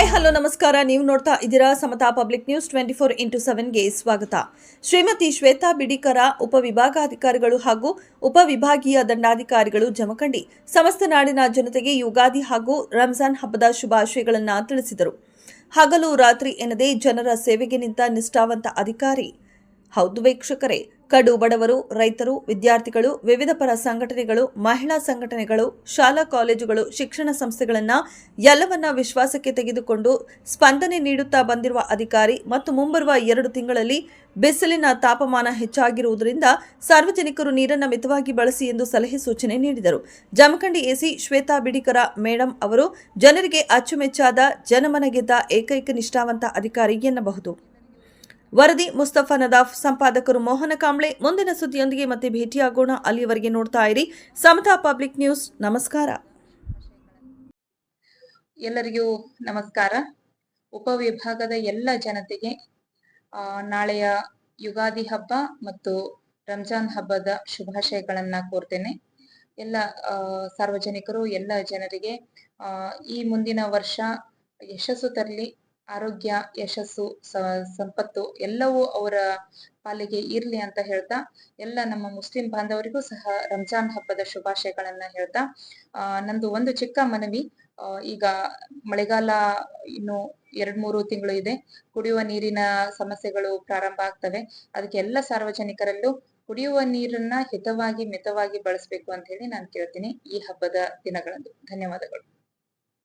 ನಮಸ್ಕಾರ. ನೀವು ನೋಡ್ತಾ ಇದ್ದೀರಾ Samata public news twenty four into ಸೆವೆನ್ಗೆ ಸ್ವಾಗತ. ಶ್ರೀಮತಿ ಶ್ವೇತಾ ಬಿಡಿಕರ ಉಪವಿಭಾಗಾಧಿಕಾರಿಗಳು ಹಾಗೂ ಉಪವಿಭಾಗೀಯ ದಂಡಾಧಿಕಾರಿಗಳು ಜಮಖಂಡಿ ಸಮಸ್ತ ನಾಡಿನ ಜನತೆಗೆ ಯುಗಾದಿ ಹಾಗೂ ರಂಜಾನ್ ಹಬ್ಬದ ಶುಭಾಶಯಗಳನ್ನು ತಿಳಿಸಿದರು. ಹಗಲು ರಾತ್ರಿ ಎನ್ನದೇ ಜನರ ಸೇವೆಗೆ ನಿಂತ ನಿಷ್ಠಾವಂತ ಅಧಿಕಾರಿ ಹೌದು ವೀಕ್ಷಕರೇ, ಕಡು ಬಡವರು, ರೈತರು, ವಿದ್ಯಾರ್ಥಿಗಳು, ವಿವಿಧ ಪರ ಸಂಘಟನೆಗಳು, ಮಹಿಳಾ ಸಂಘಟನೆಗಳು, ಶಾಲಾ ಕಾಲೇಜುಗಳು, ಶಿಕ್ಷಣ ಸಂಸ್ಥೆಗಳನ್ನ ಎಲ್ಲವನ್ನ ವಿಶ್ವಾಸಕ್ಕೆ ತೆಗೆದುಕೊಂಡು ಸ್ಪಂದನೆ ನೀಡುತ್ತಾ ಬಂದಿರುವ ಅಧಿಕಾರಿ ಮತ್ತು ಮುಂಬರುವ ಎರಡು ತಿಂಗಳಲ್ಲಿ ಬಿಸಿಲಿನ ತಾಪಮಾನ ಹೆಚ್ಚಾಗಿರುವುದರಿಂದ ಸಾರ್ವಜನಿಕರು ನೀರನ್ನು ಮಿತವಾಗಿ ಬಳಸಿ ಎಂದು ಸಲಹೆ ಸೂಚನೆ ನೀಡಿದರು. ಜಮಖಂಡಿ ಎಸಿ ಶ್ವೇತಾ ಬಿಡಿಕರ ಮೇಡಂ ಅವರು, ಜನರಿಗೆ ಅಚ್ಚುಮೆಚ್ಚಾದ ಜನಮನ ಗೆದ್ದ ಏಕೈಕ ನಿಷ್ಠಾವಂತ ಅಧಿಕಾರಿ ಎನ್ನಬಹುದು. ವರದಿ ಮುಸ್ತಫಾ ನದಾಫ್, ಸಂಪಾದಕರು ಮೋಹನ ಕಾಂಬ್ಳೆ, ಮುಂದಿನ ಸುದ್ದಿಯೊಂದಿಗೆ ಮತ್ತೆ ಭೇಟಿಯಾಗೋಣ. ಅಲ್ಲಿಯವರೆಗೆ ನೋಡ್ತಾ ಇರಿ ಸಮತಾ ಪಬ್ಲಿಕ್ ನ್ಯೂಸ್. ನಮಸ್ಕಾರ. ಎಲ್ಲರಿಗೂ ನಮಸ್ಕಾರ. ಉಪವಿಭಾಗದ ಎಲ್ಲ ಜನತೆಗೆ ನಾಳೆಯ ಯುಗಾದಿ ಹಬ್ಬ ಮತ್ತು ರಂಜಾನ್ ಹಬ್ಬದ ಶುಭಾಶಯಗಳನ್ನ ಕೋರ್ತೇನೆ. ಎಲ್ಲ ಸಾರ್ವಜನಿಕರು, ಎಲ್ಲ ಜನರಿಗೆ ಈ ಮುಂದಿನ ವರ್ಷ ಯಶಸ್ಸು ತರಲಿ ಆರೋಗ್ಯ ಯಶಸ್ಸು ಸಂಪತ್ತು ಎಲ್ಲವೂ ಅವರ ಪಾಲಿಗೆ ಇರ್ಲಿ ಅಂತ ಹೇಳ್ತಾ ಎಲ್ಲ ನಮ್ಮ ಮುಸ್ಲಿಂ ಬಾಂಧವರಿಗೂ ಸಹ ರಂಜಾನ್ ಹಬ್ಬದ ಶುಭಾಶಯಗಳನ್ನ ಹೇಳ್ತಾ ಆ, ನಂದು ಒಂದು ಚಿಕ್ಕ ಮನವಿ ಈಗ ಮಳೆಗಾಲ ಇನ್ನು ಎರಡ್ ಮೂರು ತಿಂಗಳು ಇದೆ ಕುಡಿಯುವ ನೀರಿನ ಸಮಸ್ಯೆಗಳು ಪ್ರಾರಂಭ ಆಗ್ತವೆ ಅದಕ್ಕೆ ಎಲ್ಲ ಸಾರ್ವಜನಿಕರಲ್ಲೂ ಕುಡಿಯುವ ನೀರನ್ನ ಹಿತವಾಗಿ ಮಿತವಾಗಿ ಬಳಸಬೇಕು ಅಂತ ಹೇಳಿ ನಾನು ಕೇಳ್ತೀನಿ ಈ ಹಬ್ಬದ ದಿನಗಳಂದು. ಧನ್ಯವಾದಗಳು.